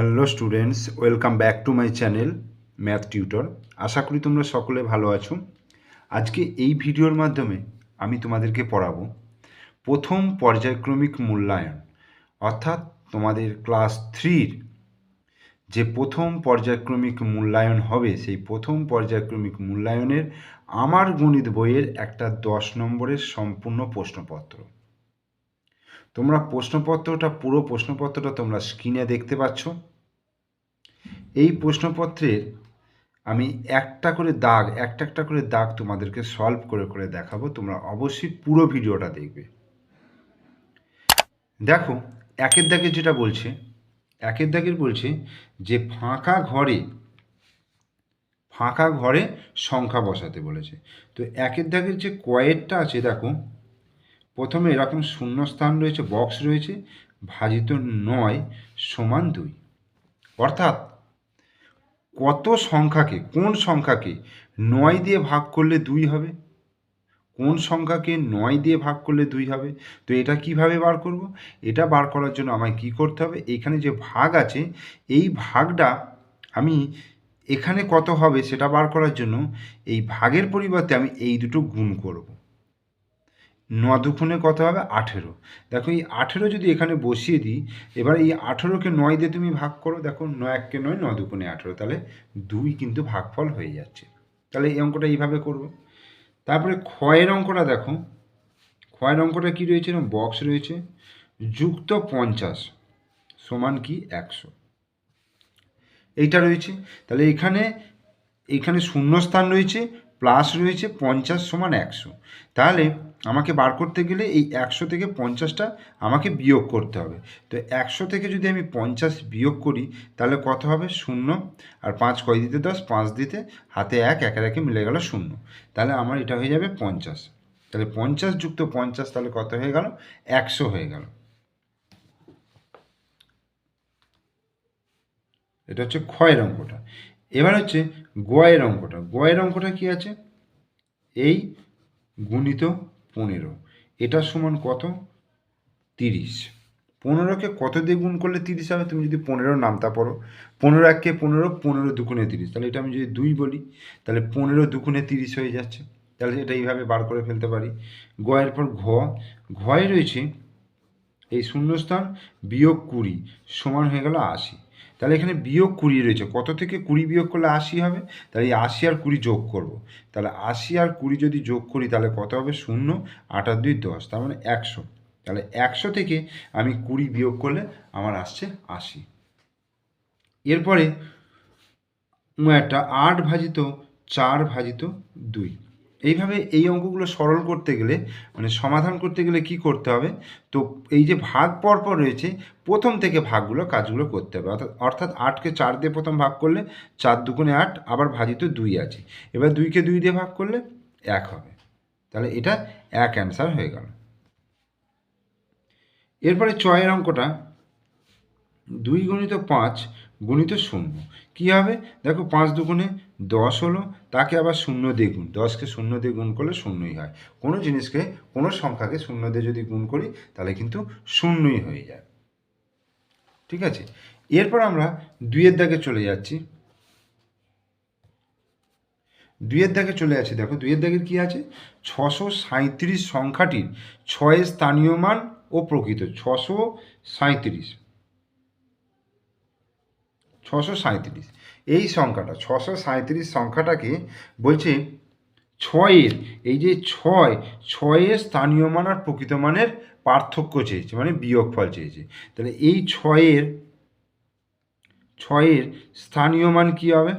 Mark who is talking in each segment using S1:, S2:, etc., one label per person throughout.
S1: Hello students, welcome back to my channel math tutor. আশা করি তোমরা সকলে ভালো আছো। আজকে এই ভিডিওর মাধ্যমে আমি তোমাদেরকে পড়াবো প্রথম পর্যায়ক্রমিক মূল্যায়ন, অর্থাৎ তোমাদের ক্লাস থ্রির যে প্রথম পর্যায়ক্রমিক মূল্যায়ন হবে, সেই প্রথম পর্যায়ক্রমিক মূল্যায়নের আমার গণিত বইয়ের একটা দশ নম্বরের সম্পূর্ণ প্রশ্নপত্র। তোমরা প্রশ্নপত্রটা, পুরো প্রশ্নপত্রটা তোমরা স্ক্রিনে দেখতে পাচ্ছ। এই প্রশ্নপত্রের আমি একটা করে দাগ, একটা একটা করে দাগ তোমাদেরকে সলভ করে করে দেখাবো। তোমরা অবশ্যই পুরো ভিডিওটা দেখবে। দেখো, একের দাগে যেটা বলছে, একের দাগের বলছে যে ফাঁকা ঘরে ফাঁকা ঘরে সংখ্যা বসাতে বলেছে। তো একের দাগের যে কয়েরটা আছে, দেখো প্রথমে এরকম শূন্যস্থান রয়েছে বক্স রয়েছে, ভাজিত নয়, সমান দুই। অর্থাৎ কত সংখ্যাকে, কোন সংখ্যাকে নয় দিয়ে ভাগ করলে দুই হবে? কোন সংখ্যাকে নয় দিয়ে ভাগ করলে দুই হবে? তো এটা কীভাবে বার করব? এটা বার করার জন্য আমায় কি করতে হবে? এখানে যে ভাগ আছে, এই ভাগটা আমি এখানে কত হবে সেটা বার করার জন্য এই ভাগের পরিবর্তে আমি এই দুটো গুণ করব। ন দুগুণে কত হবে আঠেরো। দেখো এই আঠেরো যদি এখানে বসিয়ে দিই, এবার এই আঠেরোকে নয় দিয়ে তুমি ভাগ করো, দেখো ন এককে নয় ন দুগুণে আঠেরো, তাহলে দুই কিন্তু ভাগফল হয়ে যাচ্ছে। তাহলে এই অঙ্কটা এইভাবে করব। তারপরে ক্ষয়ের অঙ্কটা দেখো। ক্ষয়ের অঙ্কটা কী রয়েছে? না বক্স রয়েছে। যুক্ত পঞ্চাশ সমান কি? একশো। এইটা রয়েছে। তাহলে এখানে এখানে শূন্যস্থান রয়েছে। প্লাস রয়েছে পঞ্চাশ সমান একশো। তাহলে আমাকে বার করতে গেলে এই একশো থেকে পঞ্চাশটা আমাকে বিয়োগ করতে হবে। তো একশো থেকে যদি আমি পঞ্চাশ বিয়োগ করি, তাহলে কত হবে? শূন্য। আর পাঁচ কয় দিতে? দশ। পাঁচ দিতে? হাতে এক একের একে মিলে গেল শূন্য। তাহলে আমার এটা হয়ে যাবে পঞ্চাশ। তাহলে পঞ্চাশ যুক্ত পঞ্চাশ তাহলে কত হয়ে গেল? একশো হয়ে গেল। এটা হচ্ছে ক্ষয়ের অঙ্কটা। এবার হচ্ছে গয়ের অঙ্কটা। গয়ের অঙ্কটা কি আছে? এই গুণিত পনেরো। এটা সমান কত? তিরিশ। পনেরোকে কত দিয়ে গুণ করলে তিরিশ হবে? তুমি যদি পনেরো নামতা পড়ো। পনেরো এককে পনেরো পনেরো দুগুণে তিরিশ। তাহলে এটা আমি যদি দুই বলি, তাহলে পনেরো দুগুণে তিরিশ হয়ে যাচ্ছে। তাহলে এটা এইভাবে বার করে ফেলতে পারি। গয়ের পর ঘ। ঘয়ে রয়েছে এই শূন্যস্থান বিয়োগ কুড়ি সমান হয়ে গেল আশি। তাহলে এখানে বিয়োগ কুড়ি রয়েছে। কত থেকে কুড়ি বিয়োগ করলে আশি হবে? তাহলে এই আশি আর কুড়ি যোগ করব। তাহলে আশি আর কুড়ি যদি যোগ করি, তাহলে কত হবে? শূন্য আটার দুই, দশ। তার মানে একশো। তাহলে একশো থেকে আমি কুড়ি বিয়োগ করলে আমার আসছে আশি। এরপরে একটা আট ভাজিত চার ভাজিত দুই। এইভাবে এই অঙ্কগুলো সরল করতে গেলে মানে সমাধান করতে গেলে কি করতে হবে? তো এই যে ভাগ পরপর রয়েছে, প্রথম থেকে ভাগগুলো কাজগুলো করতে হবে। অর্থাৎ অর্থাৎ আটকে চার দিয়ে প্রথম ভাগ করলে চার দুগুণে আট, আবার ভাজিত দুই আছে। এবার দুইকে দুই দিয়ে ভাগ করলে এক হবে। তাহলে এটা এক অ্যান্সার হয়ে গেল। এরপরে চয়ের অঙ্কটা, দুই গণিত পাঁচ গুণিত শূন্য। কী হবে? দেখো পাঁচ দুগুণে দশ হলো তাকে আবার শূন্য দিয়ে গুণ। দশকে শূন্য দিয়ে গুণ করলে শূন্যই হয়। কোনো জিনিসকে, কোনো সংখ্যাকে শূন্য দিয়ে যদি গুণ করি, তাহলে কিন্তু শূন্যই হয়ে যায়। ঠিক আছে? এরপর আমরা দুইয়ের দাগে চলে যাচ্ছি। দুইয়ের দাগে চলে যাচ্ছি। দেখো, দুইয়ের দাগের কী আছে? ছশো সাঁত্রিশ সংখ্যাটির ছয় স্থানীয় মান ও প্রকৃত। ছশো সাঁত্রিশ ছশো সাঁত্রিশ এই সংখ্যাটা, ছশো সাঁত্রিশ সংখ্যাটাকে বলছে ছয়ের। এই যে ছয়, ছয়ের স্থানীয় মান আর প্রকৃত মানের পার্থক্য চেয়েছে মানে বিয়োগফল চেয়েছে। তাহলে এই ছয়ের ছয়ের স্থানীয় মান কী হবে?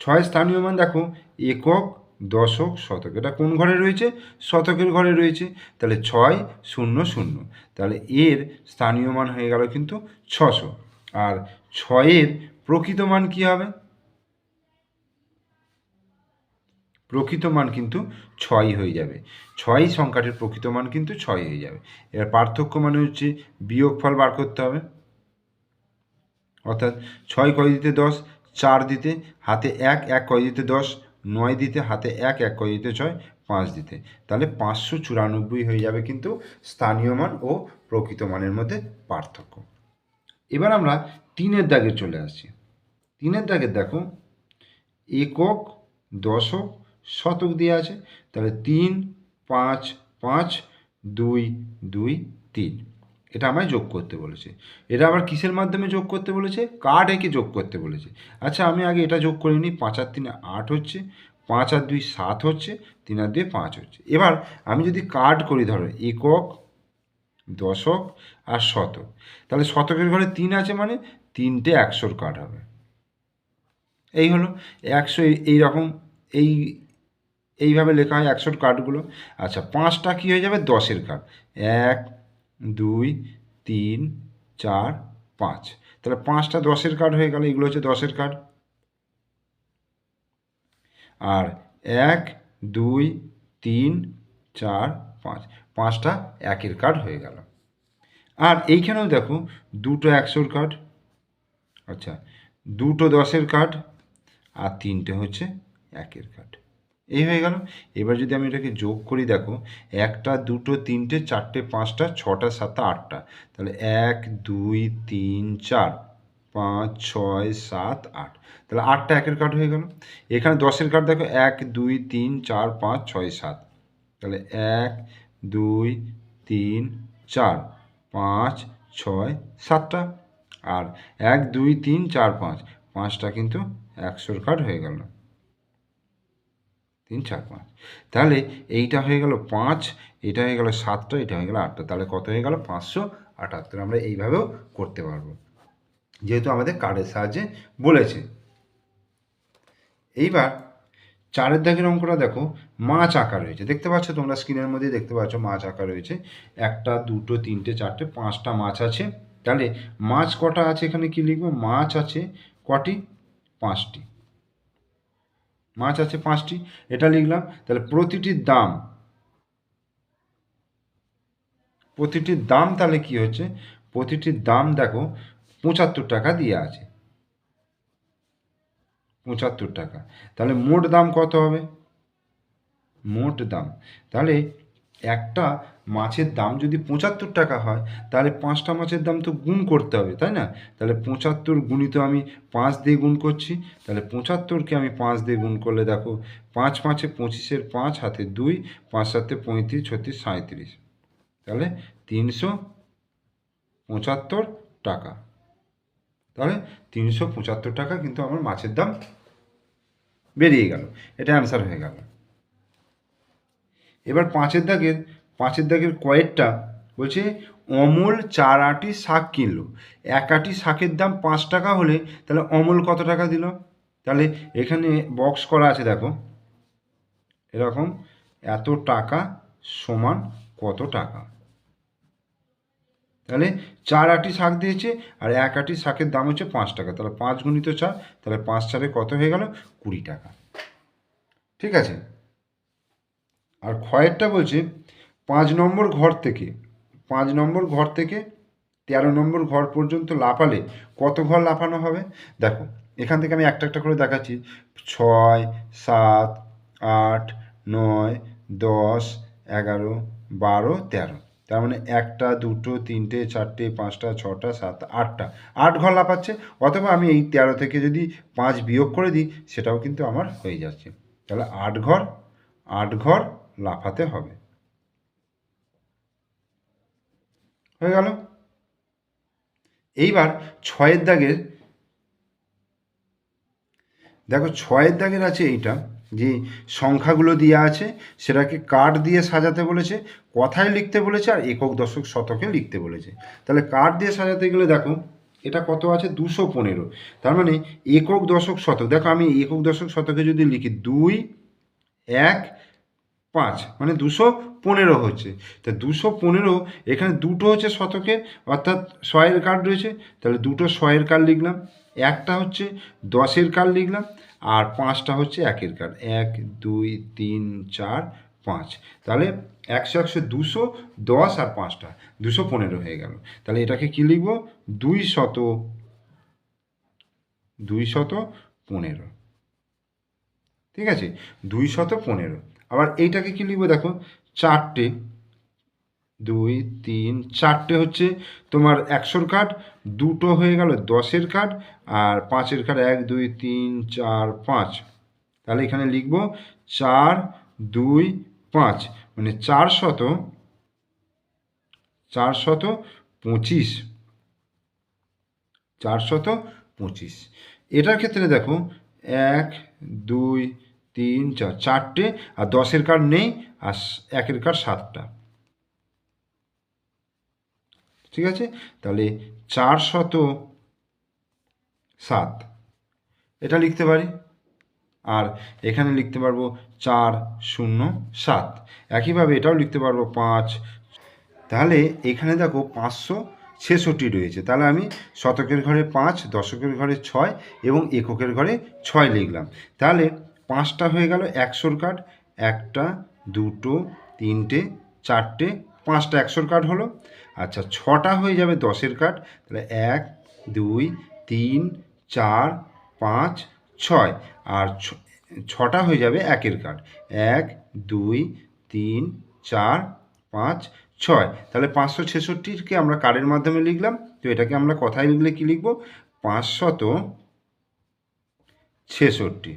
S1: ছয় স্থানীয় মান দেখো, একক দশক, শতক। এটা কোন ঘরে রয়েছে? শতকের ঘরে রয়েছে। তাহলে ছয় শূন্য শূন্য। তাহলে এর স্থানীয় মান হয়ে গেল কিন্তু ছশো। আর ছয়ের প্রকৃত মান কী হবে? প্রকৃত মান কিন্তু ছয় হয়ে যাবে। ছয় সংখ্যাটির প্রকৃত মান কিন্তু ছয় হয়ে যাবে। এর পার্থক্য মানে হচ্ছে বিয়োগফল বার করতে হবে। অর্থাৎ ছয় কয় দিতে দশ, চার দিতে, হাতে এক এক কয় দিতে দশ নয় দিতে, হাতে এক এক কয় দিতে, ছয়, পাঁচ দিতে। তাহলে পাঁচশো চুরানব্বই হয়ে যাবে কিন্তু স্থানীয় মান ও প্রকৃত মানের মধ্যে পার্থক্য। এবার আমরা তিনের দাগে চলে আসছি। তিনের দাগে দেখো, একক দশক শতক দিয়ে আছে। তাহলে তিন, পাঁচ পাঁচ, দুই দুই, তিন। এটা আমায় যোগ করতে বলেছে। এটা আবার কিসের মাধ্যমে যোগ করতে বলেছে? কার্ড এঁকে যোগ করতে বলেছে। আচ্ছা আমি আগে এটা যোগ করে নিই। পাঁচ আর তিনে আট হচ্ছে, পাঁচ আর দুই সাত হচ্ছে, তিন আর দুই পাঁচ হচ্ছে। এবার আমি যদি কার্ড করি ধরো, একক, দশক আর শতক। তাহলে শতকের ঘরে তিন আছে মানে তিনটে একশোর কার্ড হবে। এই হলো একশো এই রকম এই, এইভাবে লেখা হয় একশোর কার্ডগুলো আচ্ছা পাঁচটা কী হয়ে যাবে? দশের কার্ড এক দুই, তিন, চার, পাঁচ। তাহলে পাঁচটা দশের কার্ড হয়ে গেল, এগুলো হচ্ছে দশের কার্ড আর এক, দুই, তিন, চার, পাঁচ, পাঁচটা একের কার্ড হয়ে গেল। আর এইখানেও দেখো, দুটো একশোর কার্ড আচ্ছা দুটো দশের কার্ড আর তিনটে হচ্ছে একের কার্ড এই হয়ে গেল। এবার যদি আমি এটাকে যোগ করি, দেখো, একটা, দুটো, তিনটে, চারটে, পাঁচটা, ছটা, সাতটা, আটটা, তাহলে এক, দুই, তিন, চার, পাঁচ, ছয়, সাত, আট, তাহলে আটটা একের কার্ড হয়ে গেল। এখানে দশের কার্ড দেখো, এক, দুই, তিন, চার, পাঁচ, ছয়, সাত, তাহলে এক, দুই, তিন, চার, পাঁচ, ছয়, সাতটা, আর এক, দুই, তিন, চার, পাঁচ, পাঁচটা কিন্তু একশোর কার্ড হয়ে গেল। তিন চার পাঁচ। তাহলে এইটা হয়ে গেল পাঁচ, এটা হয়ে গেল সাতটা, এটা হয়ে গেল আটটা। তাহলে কত হয়ে গেল? পাঁচশো আটাত্তর। আমরা এইভাবেও করতে পারব। যেহেতু আমাদের কার্ডের সাহায্যে বলেছে। এইবার চারের দাগের অঙ্কটা দেখো। মাছ আঁকা রয়েছে। দেখতে পাচ্ছ তোমরা স্ক্রিনের মধ্যে দেখতে পাচ্ছ মাছ আঁকা রয়েছে। একটা, দুটো, তিনটে, চারটে, পাঁচটা মাছ আছে। তাহলে মাছ কটা আছে এখানে কি লিখব? মাছ আছে কটি? পাঁচটি। মাছ আছে পাঁচটি, এটা লিখলাম। তাহলে প্রতিটির দাম প্রতিটির দাম তাহলে কি হচ্ছে? প্রতিটির দাম দেখো, পঁচাত্তর টাকা দিয়ে আছে। পঁচাত্তর টাকা। তাহলে মোট দাম কত হবে? মোট দাম। তাহলে একটা মাছের দাম যদি পঁচাত্তর টাকা হয়, তাহলে পাঁচটা মাছের দাম তো গুণ করতে হবে, তাই না? তাহলে পঁচাত্তর গুণিত আমি পাঁচ দিয়ে গুণ করছি, তাহলে পঁচাত্তরকে আমি পাঁচ দিয়ে গুণ করলে দেখো, পাঁচ পাঁচে পঁচিশের পাঁচ, হাতে দুই, পাঁচ সাতে পঁয়ত্রিশ, ছত্রিশ সাঁত্রিশ তাহলে তিনশো পঁচাত্তর টাকা। তাহলে তিনশো পঁচাত্তর টাকা কিন্তু আমার মাছের দাম বেরিয়ে গেল। এটা অ্যান্সার হয়ে গেল। এবার পাঁচের দাগের পাঁচের দাগের কয়েকটা বলছে, অমল চার আটি শাক কিনলো। এক আটি শাকের দাম পাঁচ টাকা হলে তাহলে অমল কত টাকা দিল? তাহলে এখানে বক্স করা আছে দেখো। এরকম এত টাকা সমান কত টাকা? তাহলে চার আটি শাক দিয়েছে আর এক আটি শাকের দাম হচ্ছে পাঁচ টাকা। তাহলে পাঁচ গুণিত চার, তাহলে পাঁচ চারে কত হয়ে গেল? কুড়ি টাকা। ঠিক আছে? আর খয়েরটা বলছে, পাঁচ নম্বর ঘর থেকে, পাঁচ নম্বর ঘর থেকে তেরো নম্বর ঘর পর্যন্ত লাফালে কত ঘর লাফানো হবে? দেখো, এখান থেকে আমি একটা একটা করে দেখাচ্ছি। ছয়, সাত, আট, নয়, দশ, এগারো, বারো, তেরো। তার মানে একটা, দুটো, তিনটে, চারটে, পাঁচটা, ছটা, সাত, আটটা। আট ঘর লাফাচ্ছে, অথবা আমি এই তেরো থেকে যদি পাঁচ বিয়োগ করে দিই, সেটাও কিন্তু আমার হয়ে যাচ্ছে। তাহলে আট ঘর আট ঘর লাফাতে হবে। হয়ে গেল। এইবার ছয়ের দাগের, দেখো ছয়ের দাগের আছে এইটা, যে সংখ্যাগুলো দেওয়া আছে সেটাকে কার্ড দিয়ে সাজাতে বলেছে, কথায় লিখতে বলেছে আর একক, দশক, শতকে লিখতে বলেছে। তাহলে কার্ড দিয়ে সাজাতে গেলে দেখো এটা কত আছে? দুশো পনেরো। তার মানে একক, দশক, শতক। দেখো আমি একক, দশক, শতকে যদি লিখি দুই, এক পাঁচ মানে দুশো পনেরো হচ্ছে। তা দুশো পনেরো, এখানে দুটো হচ্ছে শতকের, অর্থাৎ শয়ের কার্ড রয়েছে। তাহলে দুটো শয়ের কার্ড লিখলাম। একটা হচ্ছে দশের কার্ড লিখলাম, আর পাঁচটা হচ্ছে একের কার্ড এক, দুই, তিন, চার, পাঁচ। তাহলে একশো একশো দুশো দশ আর পাঁচটা, দুশো পনেরো হয়ে গেল। তাহলে এটাকে কী লিখব? দুই শত দুই শত পনেরো। ঠিক আছে? দুই শত পনেরো। আবার এইটাকে কি লিখব দেখো? চারটে, দুই, তিন, চারটে হচ্ছে তোমার একশোর কার্ড দুটো হয়ে গেল দশের কার্ড আর পাঁচের কার্ড এক, দুই, তিন, চার, পাঁচ। তাহলে এখানে লিখব চার, দুই, পাঁচ। মানে চার শত চার শত পঁচিশ। চার শত পঁচিশ। এটার ক্ষেত্রে দেখো, এক, দুই তিন, চার, চারটে, আর দশের কার্ড নেই, আর একের কার্ড সাতটা। ঠিক আছে? তাহলে চার শত সাত। এটা লিখতে পারি? আর এখানে লিখতে পারব চার শূন্য সাত। একইভাবে এটাও লিখতে পারব পাঁচ। তাহলে এখানে দেখো পাঁচশো ছেষট্টি রয়েছে। তাহলে আমি শতকের ঘরে পাঁচ, দশকের ঘরে ছয় এবং এককের ঘরে ছয় লিখলাম। তাহলে পাঁচটা হয়ে গেল একশোর কার্ড একটা, দুটো, তিনটে, চারটে, পাঁচটা একশোর কার্ড হলো। আচ্ছা ছটা হয়ে যাবে দশের কার্ড, তাহলে এক, দুই, তিন, চার, পাঁচ, ছয়। আর ছটা হয়ে যাবে একের কার্ড, এক, দুই, তিন, চার, পাঁচ, ছয়। তাহলে পাঁচশো ছেষট্টিকে আমরা কার্ডের মাধ্যমে লিখলাম, তো এটাকে আমরা কথায় লিখলে কি লিখব? পাঁচশত ছেষট্টি।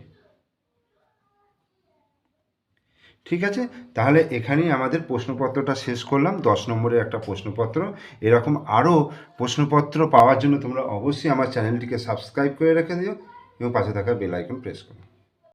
S1: ঠিক আছে? তাহলে এখানেই আমাদের প্রশ্নপত্রটা শেষ করলাম। দশ নম্বরের একটা প্রশ্নপত্র। এরকম আরও প্রশ্নপত্র পাওয়ার জন্য তোমরা অবশ্যই আমার চ্যানেলটিকে সাবস্ক্রাইব করে রেখে দিও এবং পাশে থাকা বেল আইকন প্রেস করো।